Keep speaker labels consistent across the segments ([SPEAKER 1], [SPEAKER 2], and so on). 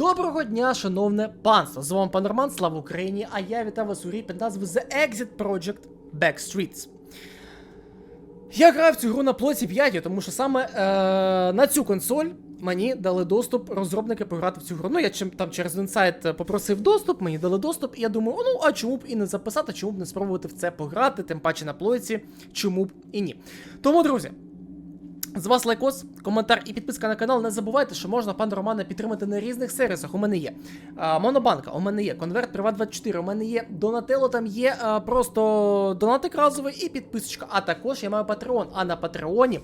[SPEAKER 1] Доброго дня, шановне панство! З вами пан Роман, слава Україні! А я вітаю вас у грі під The Exit Project Backstreets. Я граю в цю гру на плоті 5, тому що саме е, на цю консоль мені дали доступ розробники пограти в цю гру. Ну, я чим там через інсайт е, попросив доступ, мені дали доступ, і я думаю, ну а чому б і не записати, чому б не спробувати в це пограти, тим паче на плойці, чому б і ні. Тому, друзі. З вас лайкос, коментар і підписка на канал. Не забувайте, що можна пана Романа підтримати на різних сервісах. У мене є а, Монобанка, у мене є Конверт Приват 24, у мене є Донателло, там є а, просто донатик разовий і підписочка. А також я маю Patreon. А на Патреоні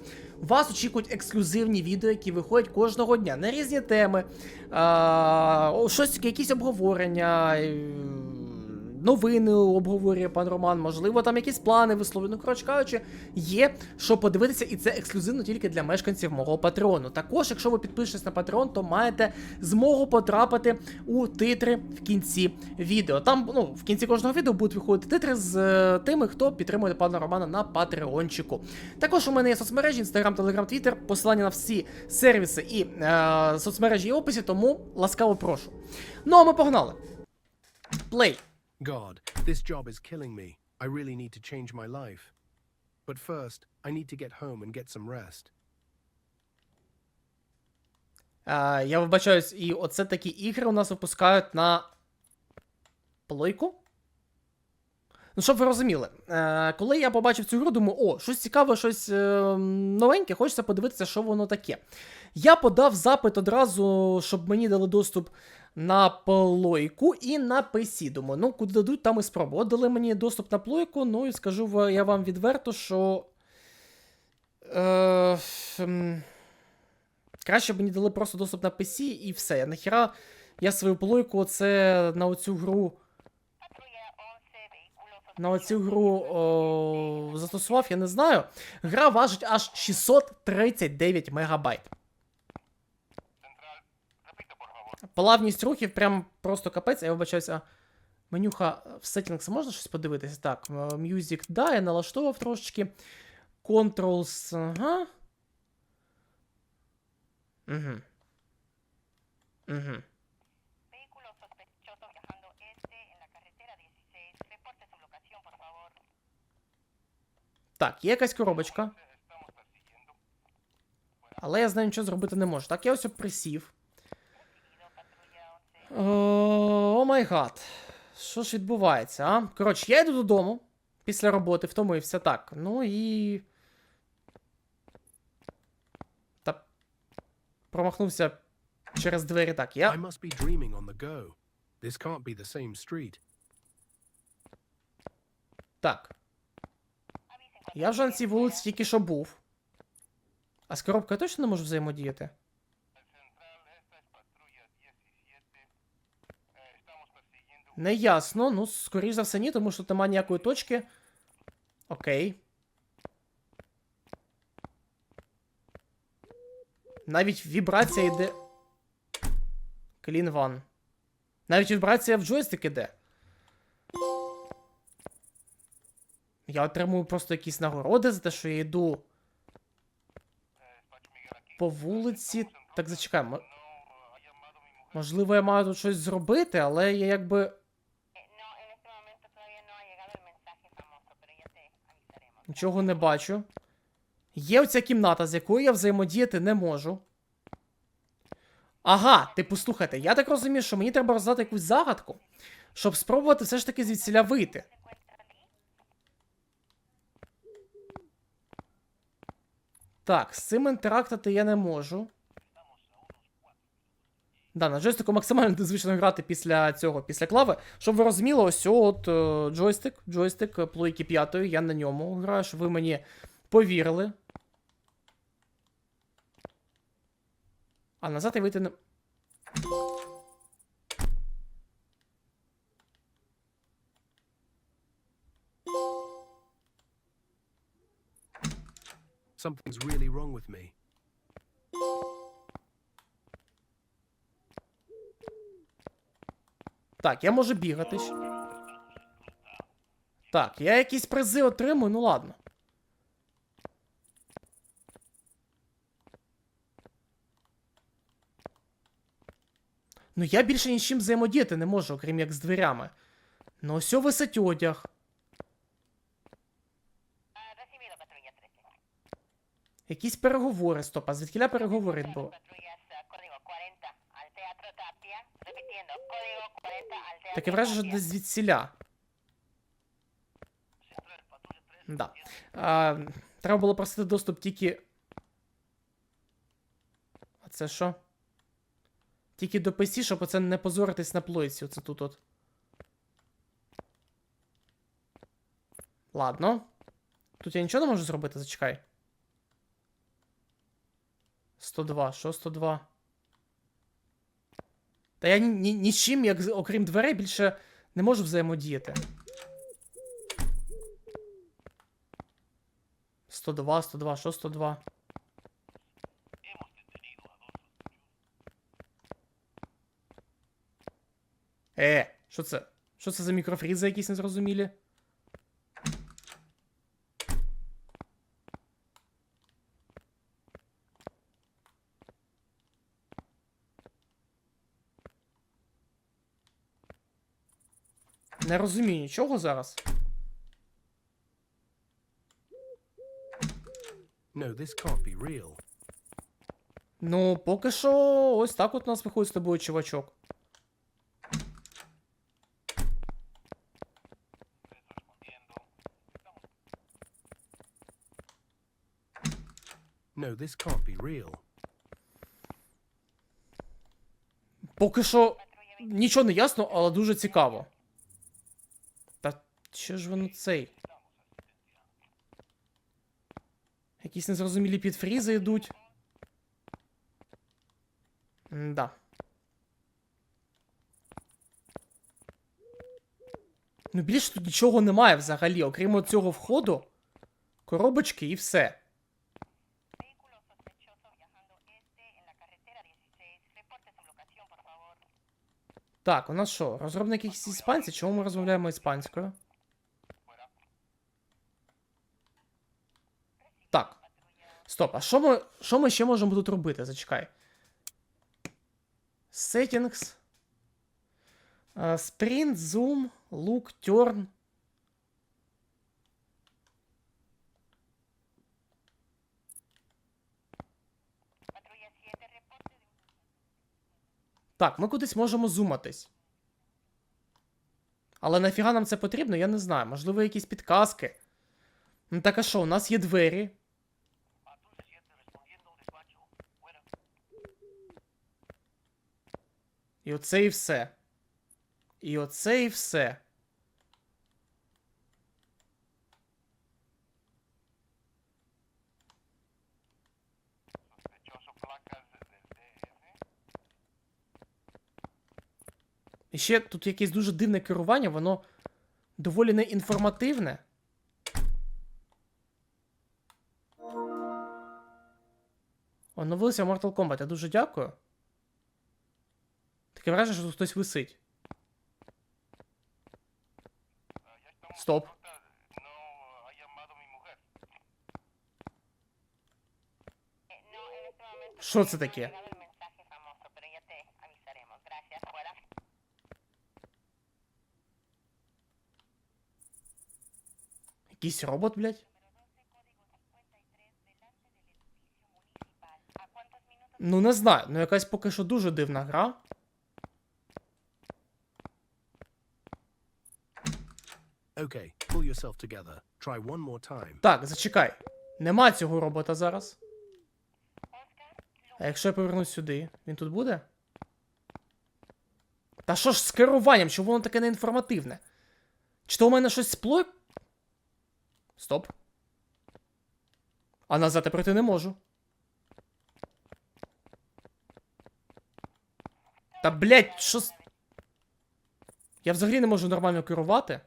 [SPEAKER 1] вас очікують ексклюзивні відео, які виходять кожного дня на різні теми, а, щось, якісь обговорення. Новини обговорює пан Роман, можливо, там якісь плани висловлює. Ну, коротше кажучи, є що подивитися, і це ексклюзивно тільки для мешканців мого патреону. Також, якщо ви підпишетесь на Patreon, то маєте змогу потрапити у титри в кінці відео. Там, ну, в кінці кожного відео будуть виходити титри з е, тими, хто підтримує пана Романа на Патреончику. Також у мене є соцмережі, Instagram, Telegram, Twitter, посилання на всі сервіси і е, соцмережі в описі, тому ласкаво прошу. Ну а ми погнали. Плей.
[SPEAKER 2] God, this job is killing me. I really need to change my life. But first, I need to get home and get some rest.
[SPEAKER 1] Е, я вибачаюсь, і оце такі ігри у нас випускають на плойку. Ну, щоб ви розуміли, е, коли я побачив цю гру, думаю, о, щось цікаве, щось е, новеньке, хочеться подивитися, що воно таке. Я подав запит одразу, щоб мені дали доступ на плойку і на PC. Думаю, ну, куди дадуть, там і спробую. От дали мені доступ на плойку, ну і скажу я вам відверто, що. Е, Краще б мені дали просто доступ на PC і все. Нахіра я свою плойку оце на оцю гру. На оцю гру о, застосував, я не знаю. Гра важить аж 639 мегабайт. Плавність рухів прям просто капець, я вибачаюся. Менюха в settings можна щось подивитися? Так, Music, да, я налаштовував трошечки. Controls, ага. Угу. Угу.
[SPEAKER 3] Vehículo sospechoso viajando este en la carretera 16. Reporte su locación, por favor.
[SPEAKER 1] Так, є якась коробочка. Але я з нею нічого зробити не можу. Так, я ось присів.
[SPEAKER 3] Recibido, patrulla 11.
[SPEAKER 1] О май гад. Що ж відбувається, а? Коротше, я йду додому після роботи, втомився так. Ну і. Та. Промахнувся через двері так.
[SPEAKER 2] I
[SPEAKER 1] Я.
[SPEAKER 2] must be dreaming on the go. This can't be the same street.
[SPEAKER 1] Так. Я вже на цій вулиці тільки що був. А з коробкою точно не можу взаємодіяти? Не ясно. Ну, скоріш за все, ні, тому що тут немає ніякої точки. Окей. Навіть вібрація йде. Клін ван. Навіть вібрація в джойстик іде. Я отримую просто якісь нагороди за те, що я йду по вулиці. Так зачекаємо. Можливо, я маю тут щось зробити, але я якби. Нічого не бачу. Є оця кімната, з якою я взаємодіяти не можу. Ага, типу, слухайте, я так розумію, що мені треба роздати якусь загадку, щоб спробувати все ж таки звідсіля вийти. Так, з цим інтерактити я не можу. Да, на джойстику максимально незвично грати після цього, після клави. Щоб ви розуміли, ось от е, джойстик, джойстик плойки п'ятої, я на ньому граю, щоб ви мені повірили. А назад я вийти не.
[SPEAKER 2] Something's really wrong with me.
[SPEAKER 1] Так, я можу бігати. Так, я якісь призи отримую, ну ладно. Ну я більше нічим взаємодіяти не можу, окрім як з дверями. Ну ось висить одяг.
[SPEAKER 3] Recibido, patrulla 13.
[SPEAKER 1] Якісь переговори, стоп, а звідкіля переговори було? Таке враження, що десь звідсіля. Да. А, треба було просити доступ тільки. А це що? Тільки до PC, щоб оце не позоритись на плойці. Оце тут от. Ладно. Тут я нічого не можу зробити, зачекай. 102, що 102? Та я ні, ні, ні з чим, як окрім дверей, більше не можу взаємодіяти. 102, 102, що 102? Е, що це? Що це за мікрофрізи якісь незрозумілі? Не розумію нічого зараз.
[SPEAKER 2] No, this can't be real.
[SPEAKER 1] Ну, поки що, ось так от у нас виходить з тобою чувачок.
[SPEAKER 2] No, this can't be real.
[SPEAKER 1] Поки що нічого не ясно, але дуже цікаво. Що ж воно цей? Якісь незрозумілі підфрізи йдуть. Да. Ну, більше тут нічого немає взагалі, окрім цього входу, коробочки і все.
[SPEAKER 3] Vehículo sospechoso viajando este en la carretera 16. Reporte su ubicación, por favor.
[SPEAKER 1] Так, у нас що, розробник якісь іспанці? Чому ми розмовляємо іспанською? Так. Стоп, а що ми, що ми ще можемо тут робити? Зачекай. Settings. А, Sprint, zoom, look, turn.
[SPEAKER 3] Patrulla 7, reporte
[SPEAKER 1] Так, ми кудись можемо зуматись. Але нафіга нам це потрібно, я не знаю. Можливо, якісь підказки. Ну так а що, у нас є двері. І оце і все. І оце і все. І ще тут якесь дуже дивне керування, воно доволі неінформативне. Оновився Mortal Kombat, я дуже дякую. Таке враження, що тут хтось висить. Стоп. Що це таке? Якийсь робот, блядь? Ну, не знаю, ну якась поки що дуже дивна гра.
[SPEAKER 2] Okay, pull yourself together. Try one more time.
[SPEAKER 1] Так, зачекай. Нема цього робота зараз. А якщо я повернусь сюди, він тут буде? Та що ж з керуванням, що воно таке неінформативне? Чи то у мене щось спло? Стоп. А назад я пройти не можу. Та блять, що. Я взагалі не можу нормально керувати.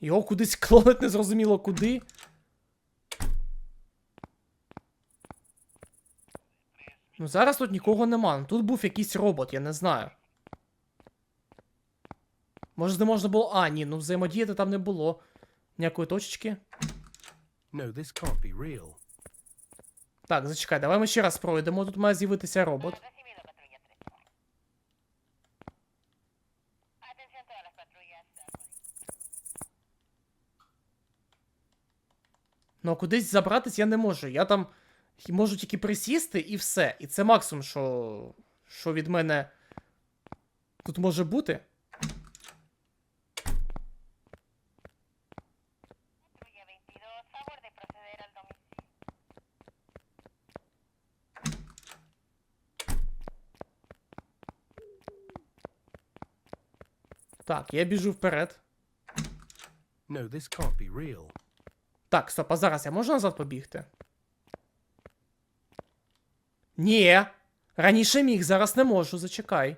[SPEAKER 1] Його кудись клонить незрозуміло куди. Ну зараз тут нікого нема. Ну, Тут був якийсь робот, я не знаю. Може, не можна було. А, ні, ну взаємодіяти там не було. Ніякої точечки.
[SPEAKER 2] No, this can't be real.
[SPEAKER 1] Так, зачекай, давай ми ще раз пройдемо. Тут має з'явитися робот. Ну, а кудись забратись я не можу. Я там можу тільки присісти і все. І це максимум, що, що від мене тут може бути.
[SPEAKER 3] Patrulla 22, favor de proceder al domicilio.
[SPEAKER 1] Так, я біжу вперед.
[SPEAKER 2] No, this can't be real.
[SPEAKER 1] Так, стоп, а зараз я можу назад побігти? Ні. Раніше міг, зараз не можу, зачекай.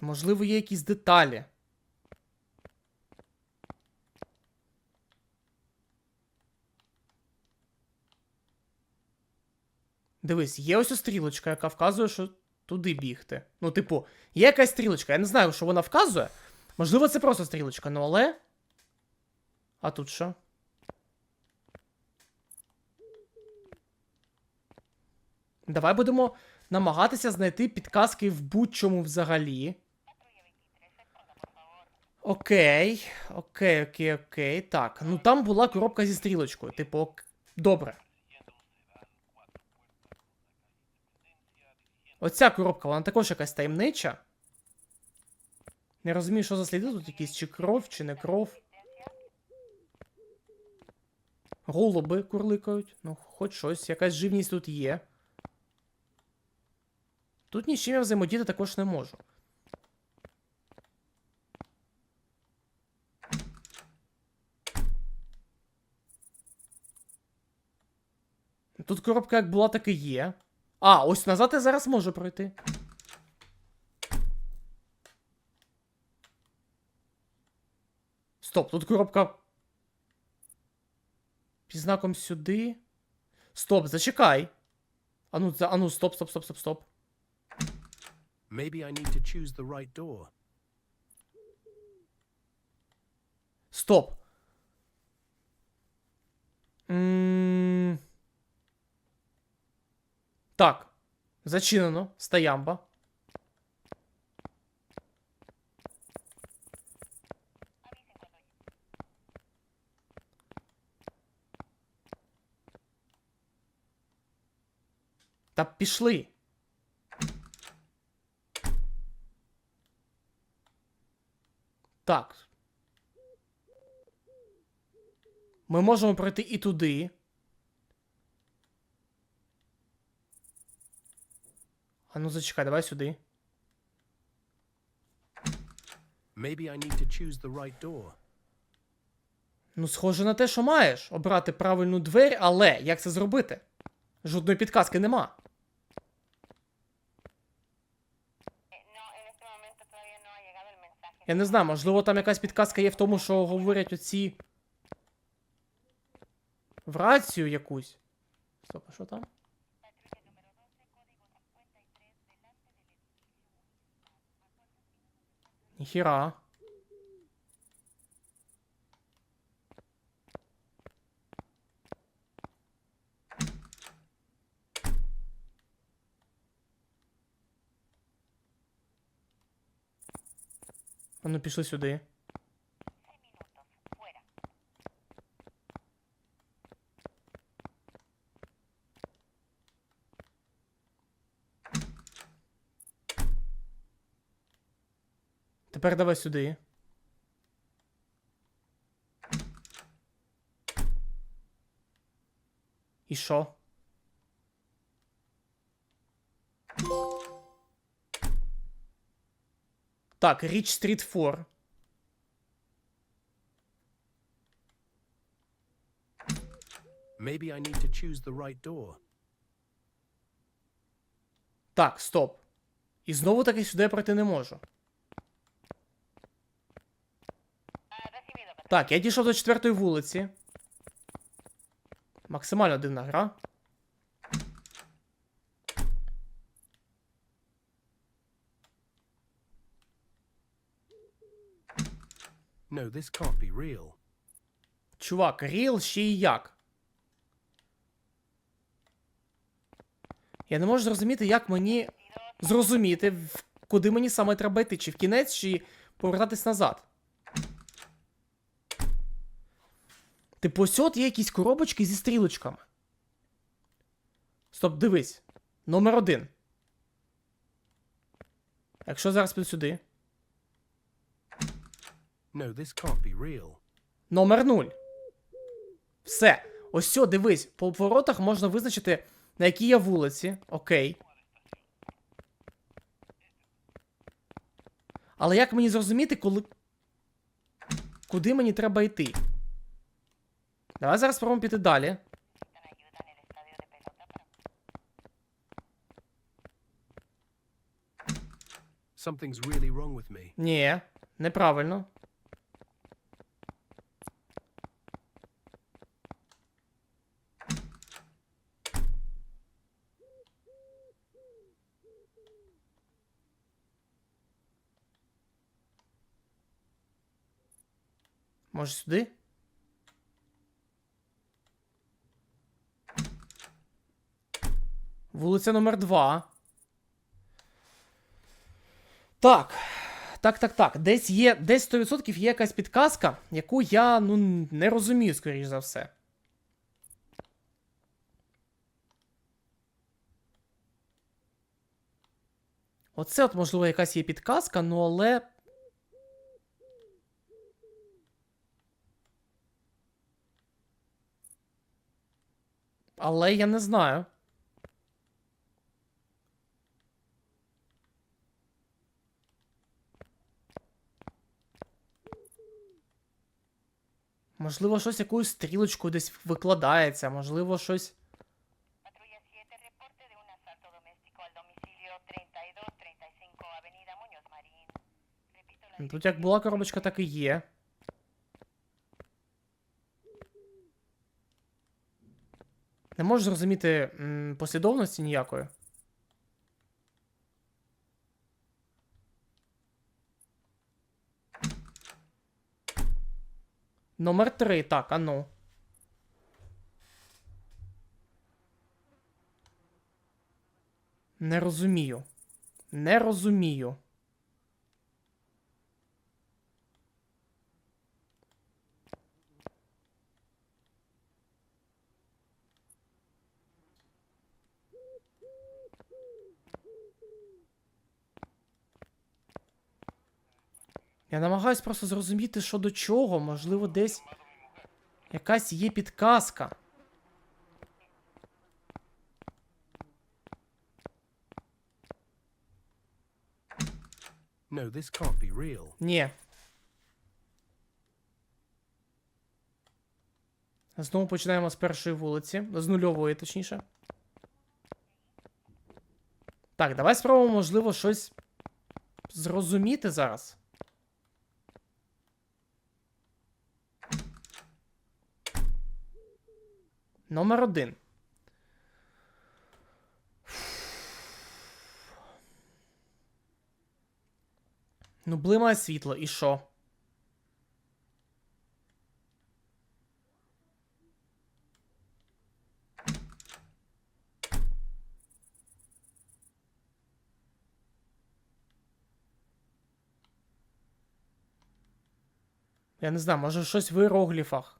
[SPEAKER 1] Можливо, є якісь деталі. Дивись, є ось стрілочка, яка вказує, що туди бігти. Ну, типу, є якась стрілочка. Я не знаю, що вона вказує. Можливо, це просто стрілочка, ну але. А тут що? Давай будемо намагатися знайти підказки в будь-чому взагалі.
[SPEAKER 3] Patrulla 23, responda, por favor.
[SPEAKER 1] Окей, окей, окей, окей. Так, ну там була коробка зі стрілочкою. Типу, ок... добре. Оця коробка, вона також якась таємнича. Не розумію, що за сліди тут якісь, чи кров, чи не кров. Голуби курликають. Ну, хоч щось, якась живність тут є. Тут нічим я взаємодіяти також не можу. Тут коробка як була, так і є. А, ось назад я зараз можу пройти. Стоп, тут коробка. Під знаком сюди. Стоп, зачекай. Ану, за- ану, стоп, стоп, стоп, стоп, стоп.
[SPEAKER 2] Maybe I need to choose the right door.
[SPEAKER 1] Стоп. М, Так. Зачинено. Стоямба. Та пішли. Так. Ми можемо пройти і туди. А ну зачекай, давай сюди.
[SPEAKER 2] Maybe I need to choose the right door.
[SPEAKER 1] Ну, схоже на те, що маєш обрати правильну двері, але як це зробити? Жодної підказки нема. Я не знаю, можливо, там якась підказка є в тому, що говорять оці. В рацію якусь. Стоп, а що там?
[SPEAKER 3] Patrulla
[SPEAKER 1] Ну пішли сюди.
[SPEAKER 3] 15.
[SPEAKER 1] Тепер давай сюди. І що? Так, Rich Street 4.
[SPEAKER 2] Maybe I need to choose the right door.
[SPEAKER 1] Так, стоп. І знову таки сюди пройти не можу. Так, я дійшов до четвертої вулиці. Максимально дивна гра.
[SPEAKER 2] No, this can't be real.
[SPEAKER 1] Чувак, ріл ще й як. Я не можу зрозуміти, як мені зрозуміти, куди мені саме треба йти, чи в кінець, чи повертатись назад. Типу, ось от є якісь коробочки зі стрілочками. Стоп, дивись. Номер один. Якщо зараз піду сюди.
[SPEAKER 2] No, this can't be real.
[SPEAKER 1] Номер 0. Все. Ось сьо, дивись, по поворотах можна визначити, на якій я вулиці. Окей. Але як мені зрозуміти, коли. Куди мені треба йти? Давай зараз спробуємо піти далі.
[SPEAKER 2] Something's really wrong with me.
[SPEAKER 1] Ні, неправильно. Може сюди? Вулиця номер 2. Так. Так, так, так. Десь є, десь 100% є якась підказка, яку я ну не розумію, скоріш за все. Оце, от, можливо, якась є підказка, ну але. Але я не знаю. Можливо, щось якоюсь стрілочкою десь викладається, можливо, щось.
[SPEAKER 3] Patrulla 7, reporte de un asalto doméstico al domicilio 3235 Avenida Muñoz Marín. Repito la
[SPEAKER 1] Тут як була коробочка, так і є. Не можу зрозуміти послідовності ніякої. Номер 3, так, а ну. Не розумію. Не розумію. Я намагаюсь просто зрозуміти, що до чого, можливо, десь якась є підказка.
[SPEAKER 2] No, this can't be real.
[SPEAKER 1] Ні. Знову починаємо з першої вулиці, з нульової, точніше. Так, давай спробуємо, можливо, щось зрозуміти зараз. Номер один. Ну, блимає світло, і що? Я не знаю, може щось в іерогліфах.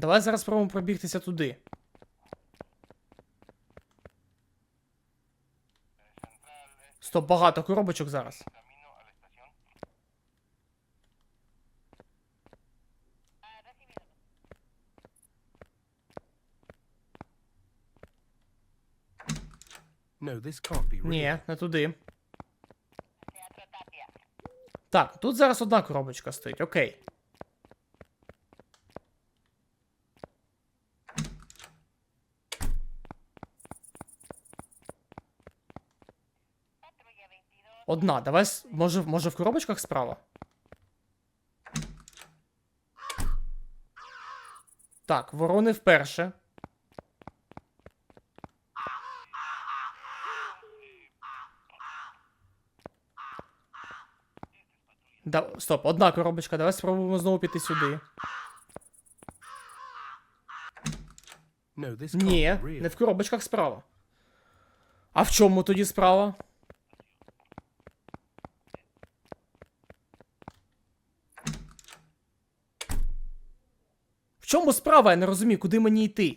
[SPEAKER 1] Давай зараз спробуємо пробігтися туди. Стоп, багато коробочок зараз. Ні, не туди. Так, тут зараз одна коробочка стоїть, окей. Одна. Давай, може, може в коробочках справа? Так, ворони вперше. Да, стоп, одна коробочка, давай спробуємо знову піти сюди. Ні, не в коробочках справа. А в чому тоді справа? Чому справа? Я не розумію, куди мені йти.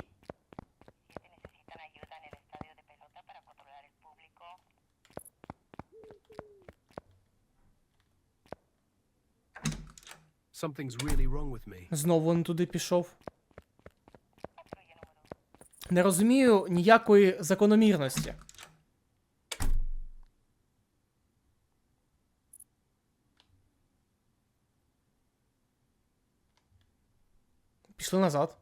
[SPEAKER 1] Знову не туди пішов. Не розумію ніякої закономірності. Пішли назад.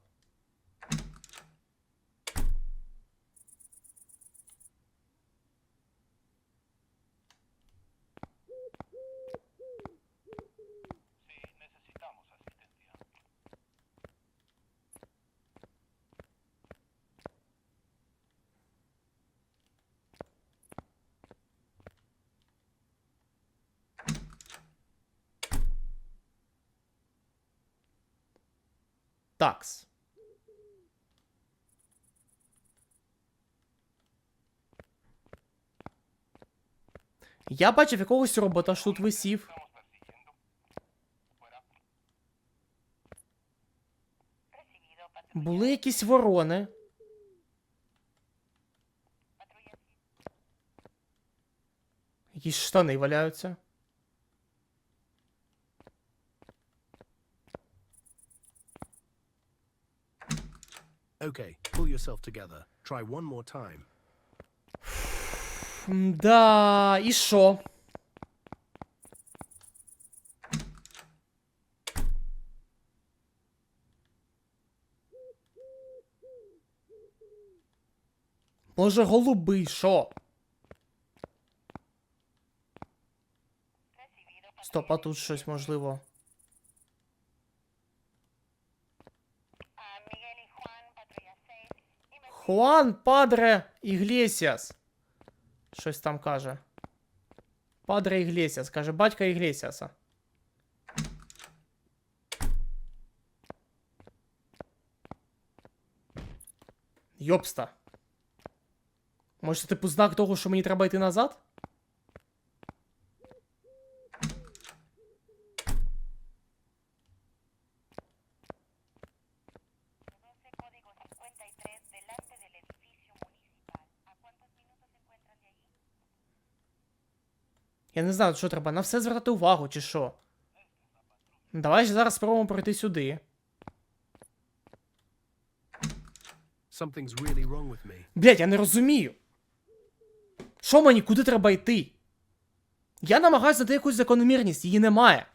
[SPEAKER 1] Такс. Я бачив якогось робота, що тут висів. Були якісь ворони. Якісь штани валяються.
[SPEAKER 2] Okay, pull yourself together. Try one more time.
[SPEAKER 1] Да, і що? Може, голуби, що? Стоп, а тут щось можливо.
[SPEAKER 3] A Miguel y Juan, patrulla 6. Y me
[SPEAKER 1] Хуан Падре Іглесіас. Щось там каже. Падре Іглесіас, каже батька Іглесіаса. Йопста. Може, це типу знак того, що мені треба йти назад? Не знаю, що треба, на все звертати увагу, чи що. Давай ж зараз спробуємо пройти сюди.
[SPEAKER 2] Really wrong with me.
[SPEAKER 1] Блять, я не розумію. Що мені, куди треба йти? Я намагаюся знайти якусь закономірність, її немає.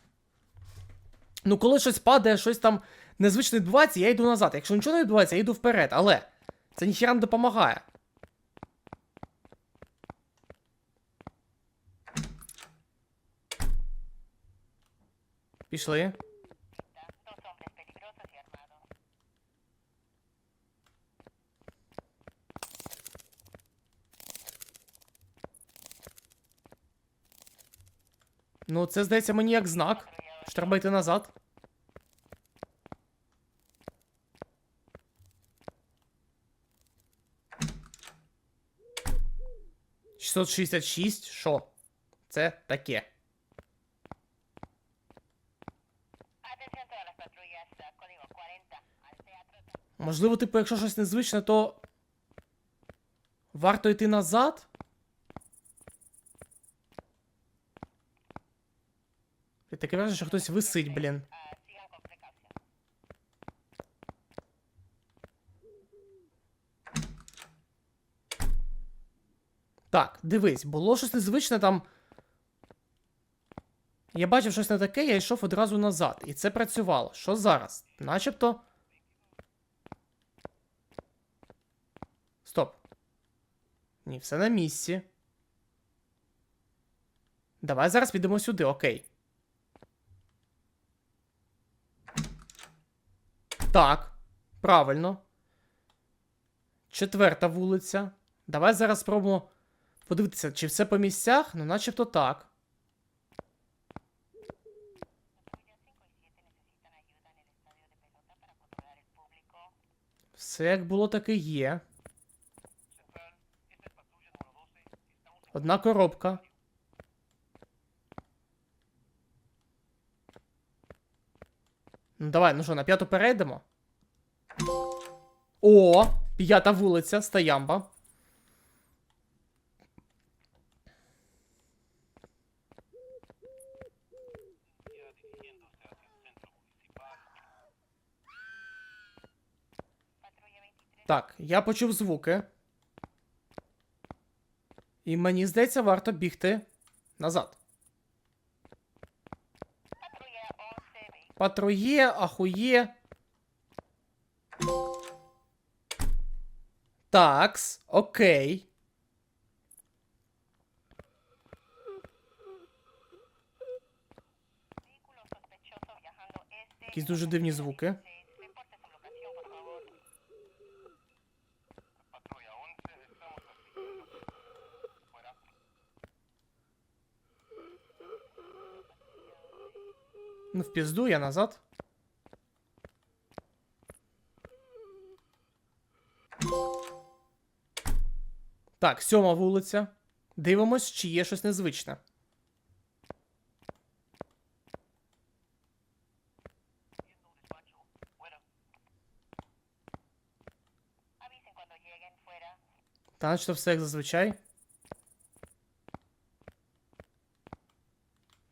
[SPEAKER 1] Ну, коли щось падає, щось там незвично відбувається, я йду назад. Якщо нічого не відбувається, я йду вперед, але це ніхіра не допомагає. Пішли. Ну, це здається мені як знак. Що треба йти назад. Шістсот шістдесят шість? Що? Це таке. Можливо, типу, якщо щось незвичне, то. Варто йти назад? І таке враження, що хтось висить, блін. Так, дивись, було щось незвичне там. Я бачив щось не таке, я йшов одразу назад. І це працювало. Що зараз? Начебто. Стоп. Ні, все на місці. Давай зараз підемо сюди, окей. Так, правильно. Четверта вулиця. Давай зараз спробуємо подивитися, чи все по місцях, ну начебто так.
[SPEAKER 3] Patrulla 5 y 7 necesitan ayuda en el estadio de pelota para controlar el público.
[SPEAKER 1] Все як було, так і є. Одна коробка. Ну давай, ну що, на п'яту перейдемо? О, п'ята вулиця, Стоямба. Так, я почув звуки. І мені здається, варто бігти назад.
[SPEAKER 3] Patrulla 11. Vehiculo
[SPEAKER 1] Патрує, ахує. Такс, окей. Якісь дуже дивні звуки. Ну, в пізду я назад. Так, сьома вулиця. Дивимось, чи є щось незвичне. Та наче все як зазвичай.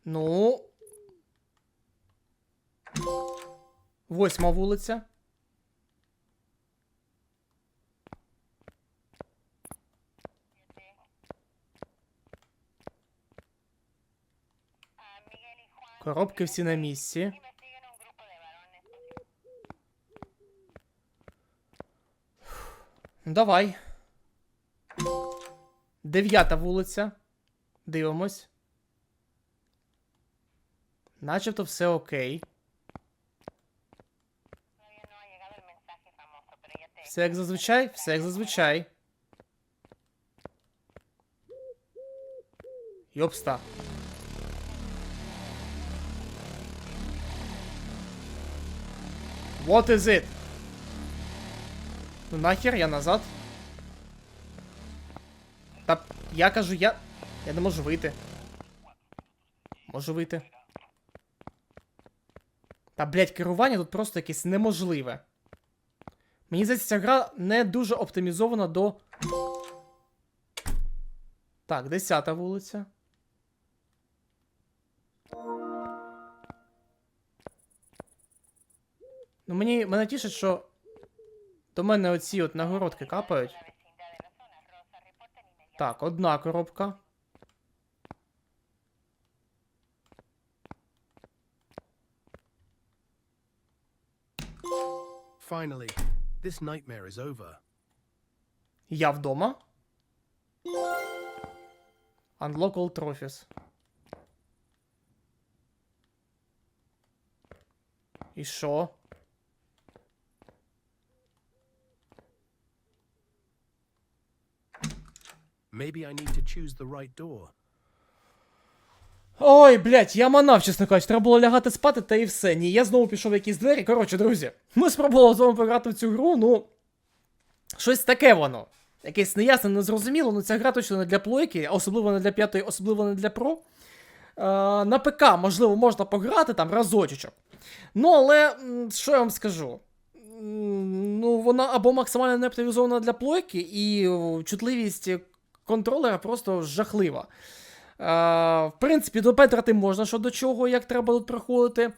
[SPEAKER 1] Ну. Восьма вулиця. Коробки всі на місці. Ну, Давай. Дев'ята вулиця. Дивимось. Начебто все окей. Все як зазвичай, все як зазвичай. Йопста. What is it? Ну нахер, я назад. Та я кажу, я. Я не можу вийти. Можу вийти. Та, блять, керування тут просто якесь неможливе. Мені здається, ця гра не дуже оптимізована до. Так, 10 вулиця. Ну, мені мене тішить, що до мене оці от нагородки капають. Так, одна коробка.
[SPEAKER 2] Finally, this nightmare is over.
[SPEAKER 1] Я вдома. Unlock all trophies. І що?
[SPEAKER 2] Maybe I need to choose the right door.
[SPEAKER 1] Ой, блядь, я манав, чесно кажучи, треба було лягати спати та і все. Ні, я знову пішов в якісь двері. Коротше, друзі, ми спробували з вами пограти в цю гру, ну. Щось таке воно. Якесь неясне, незрозуміло, ну ця гра точно не для плойки, особливо не для п'ятої, особливо не для про. Е, на ПК, можливо, можна пограти там разочок. Ну, але що я вам скажу? Ну, вона або максимально не оптимізована для плойки, і чутливість контролера просто жахлива. В принципі, допетрати можна що до чого, як треба тут проходити.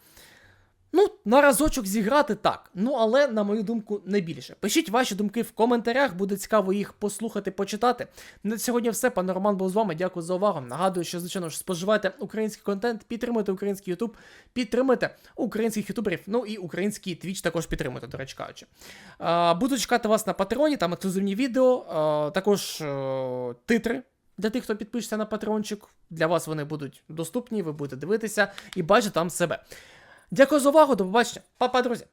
[SPEAKER 1] Ну, на разочок зіграти так. Ну, але, на мою думку, не більше. Пишіть ваші думки в коментарях, буде цікаво їх послухати, почитати. На сьогодні все. Пан Роман був з вами. Дякую за увагу. Нагадую, що, звичайно ж, споживайте український контент, підтримуйте український Ютуб, підтримуйте українських ютуберів, ну і український Твіч також підтримуйте, до речі кажучи. Буду чекати вас на Патреоні, там ексклюзивні відео, е, також е, титри. Для тих, хто підпишеться на патреончик, для вас вони будуть доступні, ви будете дивитися і бачите там себе. Дякую за увагу, до побачення. Па-па, друзі!